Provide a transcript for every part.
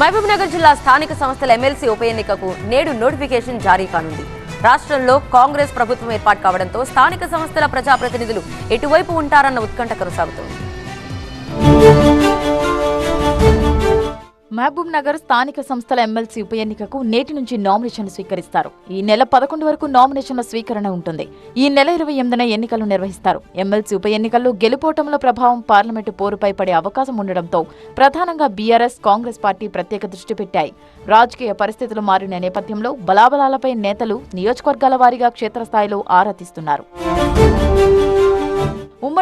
మహబూబ్ నగర్ జిల్లా స్థానిక సంస్థల ఎమ్మెల్సీ ఉప ఎన్నికకు నేడు నోటిఫికేషన్ జారీ కానుంది. రాష్ట్రంలో కాంగ్రెస్ ప్రభుత్వం ఏర్పాటు కావడంతో స్థానిక సంస్థల ప్రజాప్రతినిధులు ఎటువైపు ఉంటారన్న ఉత్కంఠ కొనసాగుతోంది. మహబూబ్ నగర్ స్థానిక సంస్థల ఎమ్మెల్సీ ఉప ఎన్నికకు నేటి నుంచి నామినేషన్లు స్వీకరిస్తారు. ఈ నెల పదకొండు వరకు నామినేషన్ల స్వీకరణ ఉంటుంది. ఈ నెల ఇరవై ఎనిమిదిన ఎన్నికలు నిర్వహిస్తారు. ఎమ్మెల్సీ ఉప ఎన్నికల్లో గెలుపోటముల ప్రభావం పార్లమెంటు పోరుపై పడే అవకాశం ఉండడంతో ప్రధానంగా బీఆర్ఎస్ కాంగ్రెస్ పార్టీ ప్రత్యేక దృష్టి పెట్టాయి. రాజకీయ పరిస్థితులు మారిన నేపథ్యంలో బలాబలాలపై నేతలు నియోజకవర్గాల వారీగా క్షేత్రస్థాయిలో ఆరా తీస్తున్నారు.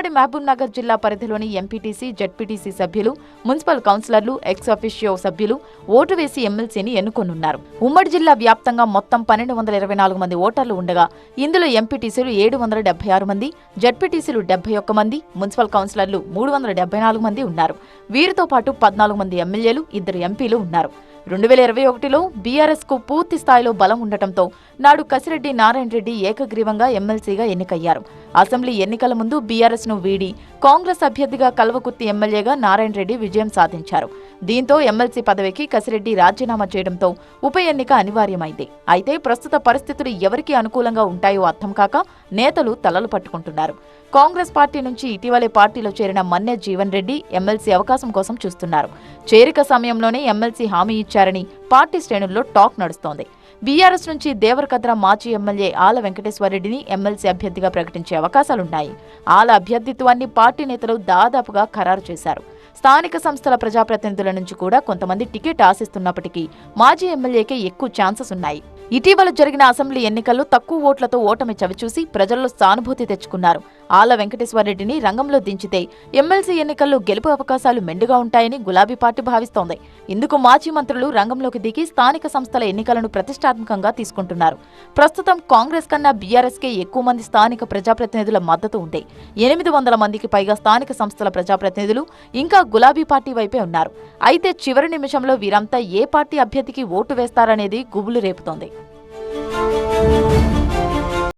ఉమ్మడి మహబూబ్ నగర్ జిల్లా పరిధిలోని ఎంపీటీసీ జడ్పీటీసీ సభ్యులు మున్సిపల్ కౌన్సిలర్లు ఎక్స్ అఫిషియో సభ్యులు ఓటు వేసి ఎమ్మెల్సీని ఎన్నుకొనున్నారు. ఉమ్మడి జిల్లా వ్యాప్తంగా మొత్తం పన్నెండు వందల ఇరవై నాలుగు మంది ఓటర్లు ఉండగా ఇందులో ఎంపీటీసీలు ఏడు వందల డెబ్బై ఆరు మంది జడ్పీటీసీలు డెబ్బై ఒక్క మంది మున్సిపల్ కౌన్సిలర్లు మూడు వందల డెబ్బై నాలుగు మంది ఉన్నారు. వీరితో పాటు పద్నాలుగు మంది ఎమ్మెల్యేలు ఇద్దరు ఎంపీలు ఉన్నారు. రెండు వేల ఇరవై ఒకటిలో బీఆర్ఎస్కు పూర్తి స్థాయిలో బలం ఉండటంతో నాడు కసిరెడ్డి నారాయణ రెడ్డి ఏకగ్రీవంగా ఎమ్మెల్సీగా ఎన్నికయ్యారు. అసెంబ్లీ ఎన్నికల ముందు బీఆర్ఎస్ను వీడి కాంగ్రెస్ అభ్యర్థిగా కల్వకుర్తి ఎమ్మెల్యేగా నారాయణ రెడ్డి విజయం సాధించారు. దీంతో ఎమ్మెల్సీ పదవికి కసిరెడ్డి రాజీనామా చేయడంతో ఉప ఎన్నిక అనివార్యమైంది. అయితే ప్రస్తుత పరిస్థితులు ఎవరికి అనుకూలంగా ఉంటాయో అర్థం కాక నేతలు తలలు పట్టుకుంటున్నారు. కాంగ్రెస్ పార్టీ నుంచి ఇటీవలే పార్టీలో చేరిన మన్నె జీవన్ రెడ్డి ఎమ్మెల్సీ అవకాశం కోసం చూస్తున్నారు. చేరిక సమయంలోనే ఎమ్మెల్సీ హామీ ఇచ్చారని పార్టీ శ్రేణుల్లో టాక్ నడుస్తోంది. బీఆర్ఎస్ నుంచి దేవరకద్ర మాజీ ఎమ్మెల్యే ఆల వెంకటేశ్వరరెడ్డిని ఎమ్మెల్సీ అభ్యర్థిగా ప్రకటించే అవకాశాలున్నాయి. ఆల అభ్యర్థిత్వాన్ని పార్టీ నేతలు దాదాపుగా ఖరారు చేశారు. స్థానిక సంస్థల ప్రజాప్రతినిధుల నుంచి కూడా కొంతమంది టికెట్ ఆశిస్తున్నప్పటికీ మాజీ ఎమ్మెల్యేకే ఎక్కువ ఛాన్సెస్ ఉన్నాయి. ఇటీవల జరిగిన అసెంబ్లీ ఎన్నికల్లో తక్కువ ఓట్లతో ఓటమి చవిచూసి ప్రజల్లో సానుభూతి తెచ్చుకున్నారు. ఆల వెంకటేశ్వరరెడ్డిని రంగంలో దించితే ఎమ్మెల్సీ ఎన్నికల్లో గెలుపు అవకాశాలు మెండుగా ఉంటాయని గులాబీ పార్టీ భావిస్తోంది. ఇందుకు మాజీ మంత్రులు రంగంలోకి దిగి స్థానిక సంస్థల ఎన్నికలను ప్రతిష్టాత్మకంగా తీసుకుంటున్నారు. ప్రస్తుతం కాంగ్రెస్ కన్నా బీఆర్ఎస్కే ఎక్కువ మంది స్థానిక ప్రజాప్రతినిధుల మద్దతు ఉంది ఎనిమిది వందల మందికి పైగా స్థానిక సంస్థల ప్రజాప్రతినిధులు ఇంకా గులాబీ పార్టీ వైపే ఉన్నారు. అయితే చివరి నిమిషంలో వీరంతా ఏ పార్టీ అభ్యర్థికి ఓటు వేస్తారనేది గుబులు రేపుతోంది.